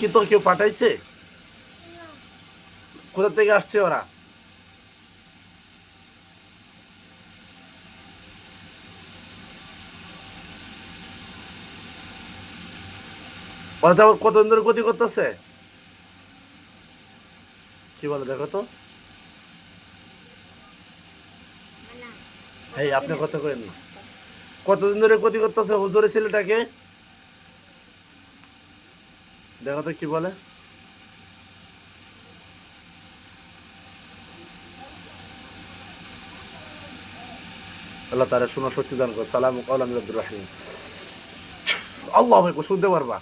কি তোর কেউ পাঠাইছে? কোথা থেকে আসছে ওরা? ওরা কতদিন ধরে ক্ষতি করতেছে? কি বলে দেখো তো। এই আপনি কথা করেন না। কতদিন ধরে ক্ষতি করতেছে হুজুরের ছেলেটাকে? দেখো তো কি বলে। আল্লাহ তারা সত্যি দান কর। সালাম আব্দুর রাহিম। আল্লাহ ভাই শুনতে পারবা।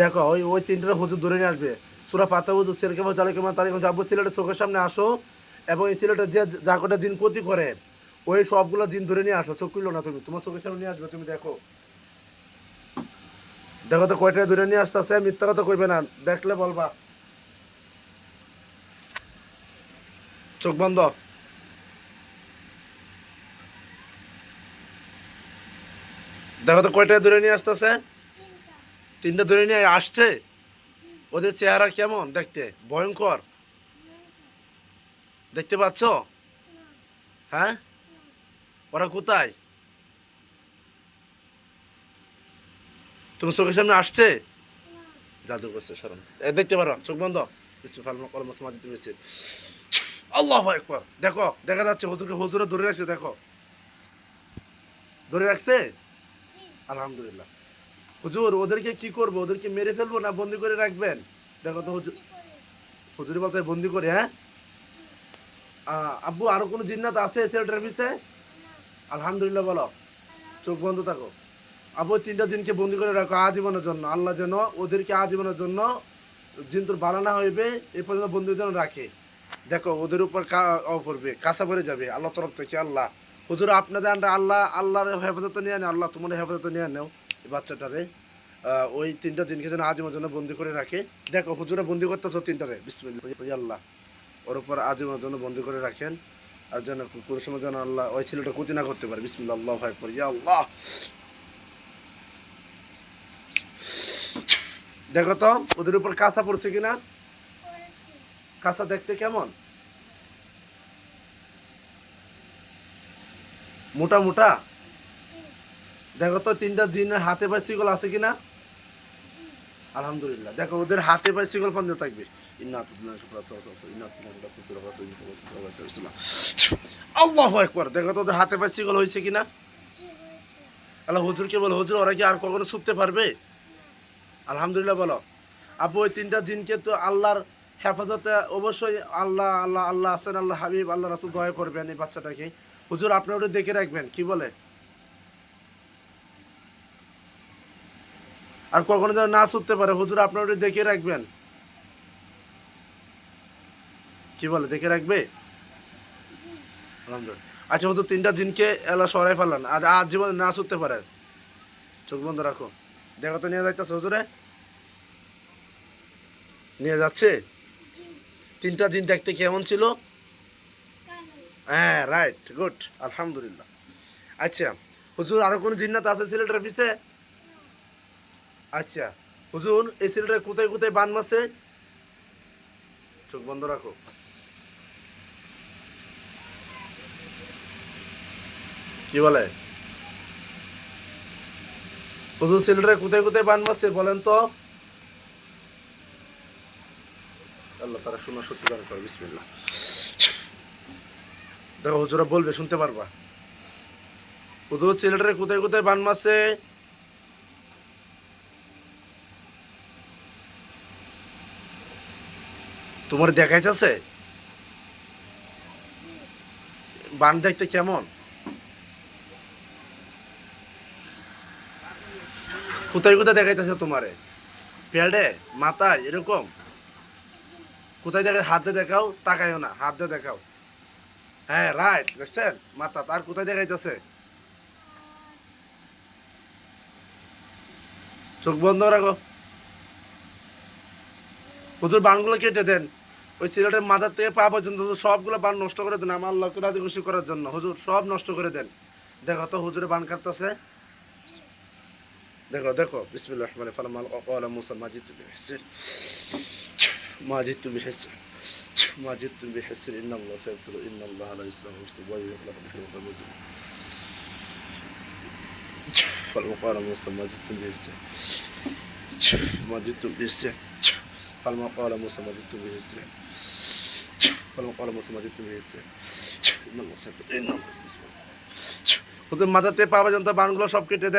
দেখো, ওই ওই তিনটা হুজুর ধরে নিয়ে আসবে। সুরা পাতা হুজুর সেলকে জালে কেমন তারিখ যাব সিলেটের চোখের সামনে, আসো। এবং এই সিলেটের যে যা কটা জিন ক্ষতি করে, ওই সবগুলো জিন ধরে নিয়ে আসো। চোখ না তুমি, তোমার চোখের সামনে নিয়ে আসবে, তুমি দেখো। দেখো তো কয়টা দূরে নিয়ে আসতেছে, মিথ্যা কথা কইবে না, দেখলে বলবা। চোখ বন্ধ। দেখো তো কয়টা দূরে নিয়ে আসতেছে? তিনটা দূরে নিয়ে আসছে? ওদের চেহারা কেমন দেখতে? ভয়ঙ্কর। দেখতে পাচ্ছ? হ্যাঁ? ওরা কোথায়? তুমি চোখের সামনে আসছে? জাদু করছে স্মরণ দেখতে পারো চোখ বন্ধ। আল্লাহ একবার দেখো দেখা যাচ্ছে হুজুরকে হুজুরে ধরে রাখছে দেখো। ধরে রাখছে? আলহামদুলিল্লাহ। হুজুর ওদেরকে কি করব? ওদেরকে মেরে ফেলব না বন্দি করে রাখবেন? দেখো তো হুজুর হুজুরি বলতে বন্দি করে হ্যাঁ? আব্বু আরও কোনো জিন্নাত আছে ছেলেটার পিছে? আলহামদুলিল্লাহ বলো। চোখ বন্ধ থাকো। ওই তিনটা জিনকে বন্দি করে রাখো আজীবনের জন্য। আল্লাহ যেন ওদেরকে আজীবনের জন্য জিন তোর বানানো হইবে এই পর্যন্ত বন্দি যেন রাখে। দেখো, ওদের উপর করবে, কাঁচা পড়ে যাবে। আল্লাহ তরফ থেকে, আল্লাহ। হুজুর, আপনাদের আন্ডা আল্লাহ, আল্লাহর হেফাজত নিয়ে আনে, আল্লাহ তোমার হেফাজত নিয়ে নেও এই বাচ্চাটারে। ওই তিনটা জিনকে যেন আজীবনের জন্য বন্দি করে রাখে। দেখো, হুজুরে বন্দি করতেছ তিনটারে। বিসমিল্লাহ, ওই আল্লাহ। ওর উপর আজীবনের জন্য বন্দি করে রাখেন। আর যেন কোনো সময় যেন আল্লাহ ওই ছেলেটা ক্ষতি না করতে পারে। বিসমিল্লাহ, আল্লাহ ভাই ইয়া আল্লাহ। দেখো তো, ওদের উপর কাঁচা পড়ছে কিনা? কাঁচা দেখতে কেমন? মোটা মোটা? দেখো তো, তিনটা জিনের হাতে শিকল আছে কিনা? আলহামদুলিল্লাহ। দেখো, ওদের হাতে শিকল পর্যন্ত থাকবে। একবার দেখো তো, ওদের হাতে শিকল হয়েছে কিনা? আল্লাহ হুজুরকে বলো, হুজুর, ওরা কি আর কখনো ছুটতে পারবে? আলহামদুলিল্লাহ বলো। আপু, ওই তিনটা জিনকে তো আল্লাহর হেফাজতে অবশ্যই আল্লাহ আল্লাহ আল্লাহ আছেন, আল্লাহ হাবিব, আল্লাহ রাসুল দয়া করবেন এই বাচ্চাটাকে। হুজুর, আপনি ওটা দেখে রাখবেন, কি বলে? আর কখনো যেন না ছুটতে পারে, হুজুর, আপনি ওটা দেখে রাখবেন। কি বলে, দেখে রাখবে? আচ্ছা হুজুর, তিনটা জিনকে এলা সরাই ফেলান, আর আজ জীবনে না ছুটতে পারে। চোখ বন্ধ রাখো। দেখো তো নিয়ে যাইতেছে হুজুরে? নিয়ে যাচ্ছে? তিনটা জিন দেখতে কেমন ছিল? হ্যাঁ রাইট গুড আলহামদুলিল্লাহ। আচ্ছা হুজুর, আরও কোন জিন্নাত আছে সিলেটের পিছে? আচ্ছা হুজুর, এই সিলেটের কোথায় কোথায় বান মাসে চোখ বন্ধ রাখো। কি বলে? হুজুর সিলেটের কোথায় কোথায় বান মাসে বলেন তো? আল্লাহ তারা শোনা সত্যি দান করে বিসমিল্লাহ। দেখো হুজুরা বলবে, শুনতে পারবা। হুজুর ছেলেটারে কোথায় কোথায় বান মাসে তোমার দেখাইতেছে? বান দেখতে কেমন? কোথায় কোথায় দেখাইতেছে তোমারে? পেড়ে মাথায়, এরকম? কোথায় দেখে হাতে দেখাও, তাকাইও না, হাত দেখাও। হ্যাঁ রাইট দেখছেন? মাথা, তার কোথায় দেখাইতেছে? চোখ বন্ধ রাখো। হুজুর, বানগুলো কেটে দেন। ওই সিলেটের মাথার থেকে পা পর্যন্ত সবগুলো বান নষ্ট করে দেন আমার আল্লাহকে রাজি খুশি করার জন্য। হুজুর, সব নষ্ট করে দেন। দেখো তো, হুজুরে বান কাটতেছে। দেখো দেখো বিসমিল্লাহ রহমান ফালামাল قال موسى ما جئت بحسن ما جئت بحسن ما جئت بحسن ان الله سيبطل ان الله لا يسلم يفسد ويخلق بخلق الوجه فلما قال موسى ما جئت بحسن ما جئت بحسن فلما قال موسى ما جئت بحسن فلما قال موسى ما جئت بحسن ان الله سيبطل ان الله سيبطل ওদের মাথাতে পা পর্যন্ত বানগুলো সব কেটে দেয়